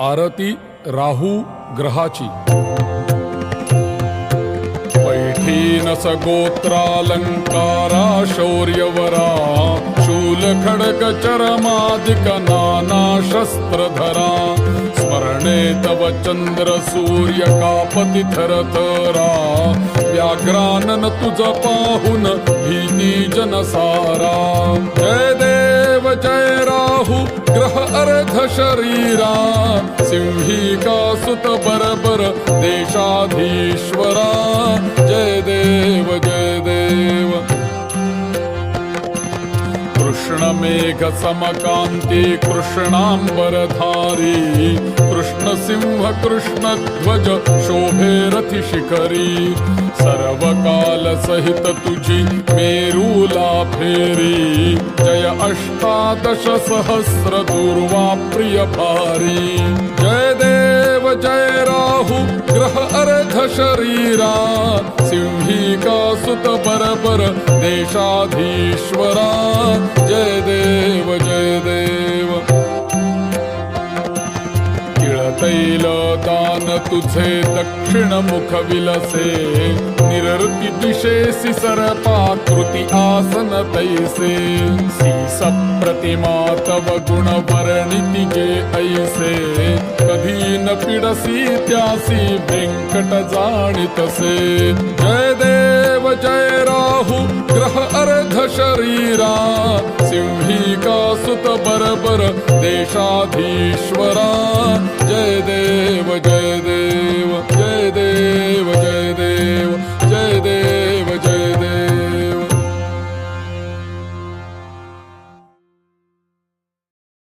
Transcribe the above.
आरती राहू ग्रहाची. पैठीनस सगोत्रालंकारा शौर्यवरा शूल खडक चरमादिक नाना शस्त्रधरा स्मरणे तव चंद्र सूर्य कापती थरथरा व्याघ्रानन तुझ पाहून भीती जनसारा. शरीरा सिंहिका सुत बरबर देशाधीश्वरा। जय देव जय देव। कृष्ण मेघ समकांती कृष्णांबरधारी कृष्ण सिंह कृष्ण ध्वज शोभे रथि शिखरी। सर्व काल सहित तुझी मेरूला फेरी। अष्टादशसहस्रदूर्वाप्रियभारी। जय देव जय राहु ग्रह अरघ शरीरा। सिंहीका सुत पर पर देशाधीश्वरा। तुझे दक्षिण मुख विलसे निरृती दिशेसी सरपाकृती आसन तैसे। सीस प्रतिमा तव गुण वर्णिती गे ऐसे। कधी न पिडसी त्यासी व्यंकट जाणितसे। जय देव जय राहू ग्रह अर्ध शरीरा। सिंहिका सुत बरबर देशाधीश्वरा. जय देव जय देव.